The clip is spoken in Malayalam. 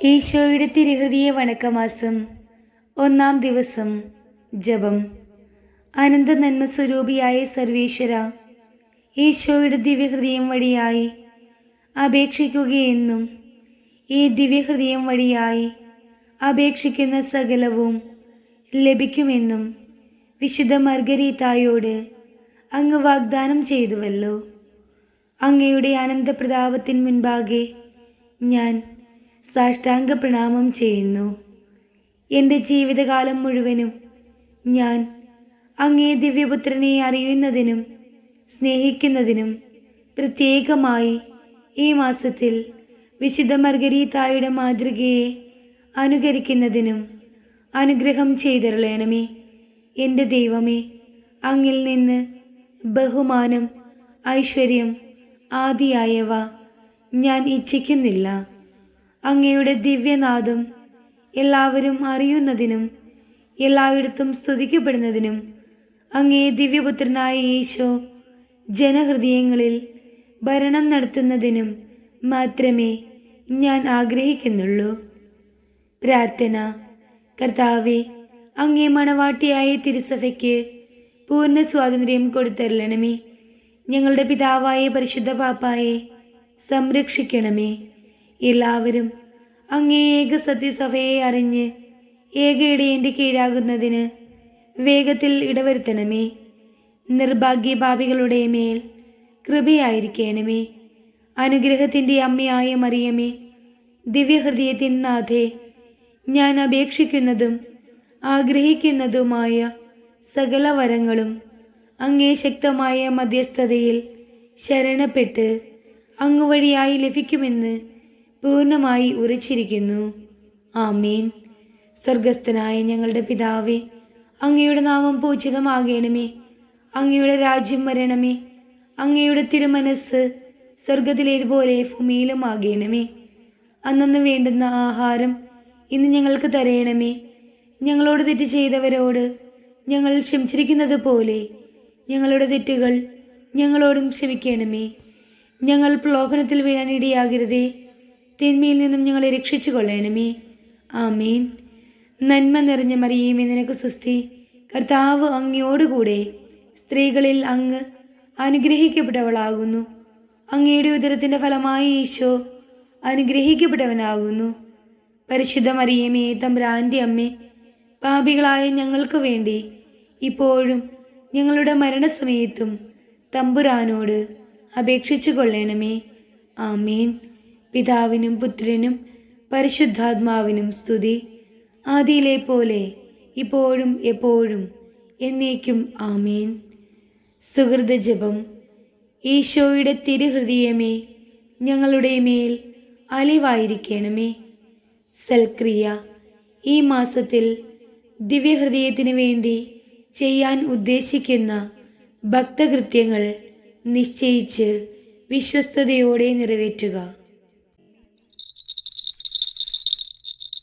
ഈശോയുടെ തിരുഹൃദയ വണക്കമാസം ഒന്നാം ദിവസം ജപം. അനന്ത നന്മ സ്വരൂപിയായ സർവേശ്വര ഈശോയുടെ ദിവ്യഹൃദയം വഴിയായി അപേക്ഷിക്കുകയെന്നും ഈ ദിവ്യഹൃദയം വഴിയായി അപേക്ഷിക്കുന്ന സകലവും ലഭിക്കുമെന്നും വിശുദ്ധ മർഗരീതായോട് അങ്ങ് വാഗ്ദാനം ചെയ്തുവല്ലോ. അങ്ങയുടെ അനന്തപ്രതാപത്തിന് മുൻപാകെ ഞാൻ സാഷ്ടാംഗ പ്രണാമം ചെയ്യുന്നു. എന്റെ ജീവിതകാലം മുഴുവനും ഞാൻ അങ്ങേ ദിവ്യപുത്രനെ അറിയുന്നതിനും സ്നേഹിക്കുന്നതിനും പ്രത്യേകമായി ഈ മാസത്തിൽ വിശുദ്ധ മർഗരീതായുടെ മാതൃകയെ അനുകരിക്കുന്നതിനും അനുഗ്രഹം ചെയ്തിരളയണമേ എന്റെ ദൈവമേ അങ്ങിൽ നിന്ന് ബഹുമാനം ഐശ്വര്യം ആദിയായവ ഞാൻ ഇച്ഛിക്കുന്നില്ല. അങ്ങയുടെ ദിവ്യനാദം എല്ലാവരും അറിയുന്നതിനും എല്ലായിടത്തും സ്തുതിക്കപ്പെടുന്നതിനും അങ്ങേ ദിവ്യപുത്രനായ ഈശോ ജനഹൃദയങ്ങളിൽ ഭരണം നടത്തുന്നതിനും മാത്രമേ ഞാൻ ആഗ്രഹിക്കുന്നുള്ളൂ. പ്രാർത്ഥന. കർത്താവെ അങ്ങേ മണവാട്ടിയായ തിരുസഭയ്ക്ക് പൂർണ സ്വാതന്ത്ര്യം കൊടുത്തരളണമേ ഞങ്ങളുടെ പിതാവായ പരിശുദ്ധ പാപ്പായെ സംരക്ഷിക്കണമേ. എല്ലാവരും അങ്ങേക സത്യസഭയെ അറിഞ്ഞ് ഏക ഇടയന്റെ കീഴാകുന്നതിന് വേഗത്തിൽ ഇടവരുത്തണമേ. നിർഭാഗ്യഭാവികളുടെ മേൽ കൃപയായിരിക്കണമേ. അനുഗ്രഹത്തിന്റെ അമ്മയായ മറിയമേ ദിവ്യഹൃദയത്തിൻ നാഥേ ഞാൻ അപേക്ഷിക്കുന്നതും ആഗ്രഹിക്കുന്നതുമായ സകല വരങ്ങളും അങ്ങേ ശക്തമായ മധ്യസ്ഥതയിൽ ശരണപ്പെട്ട് അങ്ങുവഴിയായി ലഭിക്കുമെന്ന് പൂർണമായി ഉറച്ചിരിക്കുന്നു ആമീൻ. സ്വർഗസ്ഥനായ ഞങ്ങളുടെ പിതാവേ അങ്ങയുടെ നാമം പൂജിതമാകണമേ. അങ്ങയുടെ രാജ്യം വരണമേ. അങ്ങയുടെ തിരുമനസ് സ്വർഗത്തിലേതുപോലെ ഭൂമിയിലും ആകണമേ. അന്നു വേണ്ടുന്ന ആഹാരം ഇന്ന് ഞങ്ങൾക്ക് തരയണമേ ഞങ്ങളോട് തെറ്റ് ചെയ്തവരോട് ഞങ്ങൾ ക്ഷമിച്ചിരിക്കുന്നത് പോലെ ഞങ്ങളുടെ തെറ്റുകൾ ഞങ്ങളോടും ക്ഷമിക്കണമേ. ഞങ്ങൾ പ്രലോഭനത്തിൽ വീഴാൻ ഇടയാകരുതേ. തിന്മയിൽ നിന്നും ഞങ്ങളെ രക്ഷിച്ചു കൊള്ളണമേ ആമീൻ. നന്മ നിറഞ്ഞ മറിയേമേ നിനക്ക് സുസ്തി കർത്താവ് അങ്ങയോടുകൂടെ സ്ത്രീകളിൽ അങ്ങ് അനുഗ്രഹിക്കപ്പെട്ടവളാകുന്നു. അങ്ങയുടെ ഉദരത്തിന്റെ ഫലമായി ഈശോ അനുഗ്രഹിക്കപ്പെട്ടവനാകുന്നു. പരിശുദ്ധ മറിയമേ തമ്പ്രാന്റെ അമ്മേ പാപികളായ ഞങ്ങൾക്ക് വേണ്ടി ഇപ്പോഴും ഞങ്ങളുടെ മരണസമയത്തും തമ്പുരാനോട് അപേക്ഷിച്ചു കൊള്ളണമേ ആമീൻ. പിതാവിനും പുത്രനും പരിശുദ്ധാത്മാവിനും സ്തുതി. ആദിയിലെ പോലെ ഇപ്പോഴും എപ്പോഴും എന്നേക്കും ആമേൻ. സുഹൃത ജപം. ഈശോയുടെ തിരുഹൃദയമേ ഞങ്ങളുടെ മേൽ അലിവായിരിക്കണമേ. സൽക്രിയ ഈ മാസത്തിൽ ദിവ്യഹൃദയത്തിന് വേണ്ടി ചെയ്യാൻ ഉദ്ദേശിക്കുന്ന ഭക്തകൃത്യങ്ങൾ നിശ്ചയിച്ച് വിശ്വസ്തയോടെ നിറവേറ്റുക.